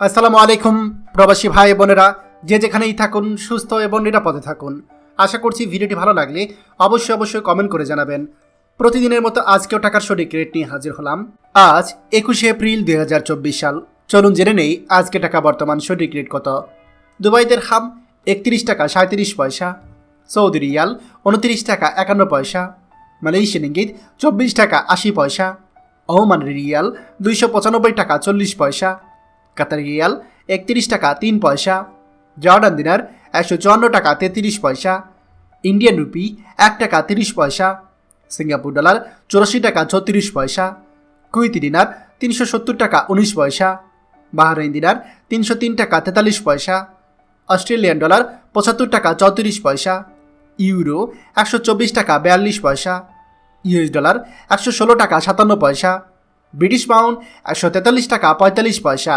আসসালামু আলাইকুম, প্রবাসী ভাই বোনেরা। যে যেখানেই থাকুন, সুস্থ এবং নিরাপদে থাকুন। আশা করছি ভিডিওটি ভালো লাগলে অবশ্যই অবশ্যই কমেন্ট করে জানাবেন। প্রতিদিনের মতো আজকেও টাকার সঠিক রেট নিয়ে হাজির হলাম। আজ একুশে এপ্রিল দু হাজার চব্বিশ সাল। চলুন জেনে নেই আজকে টাকা বর্তমান সঠিক রেট কত। দুবাইদের হাম একত্রিশ টাকা সাঁত্রিশ পয়সা, সৌদি রিয়াল উনত্রিশ টাকা একান্ন পয়সা, মালয়েশিয়ান ইঙ্গিত চব্বিশ টাকা আশি পয়সা, ওমান রিয়াল দুইশো পঁচানব্বই টাকা চল্লিশ পয়সা কাতার রিয়াল একত্রিশ টাকা, তিন পয়সা। জর্ডান দিনার একশো চুয়ান্ন টাকা, তেত্রিশ পয়সা। ইন্ডিয়ান রুপি এক টাকা, তিরিশ পয়সা। সিঙ্গাপুর ডলার চুরাশি টাকা, ছত্রিশ পয়সা। কুইতি দিনার তিনশো সত্তর টাকা, উনিশ পয়সা। বাহারাইন দিনার তিনশো তিন টাকা, তেতাল্লিশ পয়সা। অস্ট্রেলিয়ান ডলার পঁচাত্তর টাকা, চৌত্রিশ পয়সা। ইউরো একশো চব্বিশ টাকা, বিয়াল্লিশ পয়সা। ইউএস ডলার একশো ষোলো টাকা, সাতান্ন পয়সা। ব্রিটিশ পাউন্ড একশো তেতাল্লিশ টাকা, পঁয়তাল্লিশ পয়সা।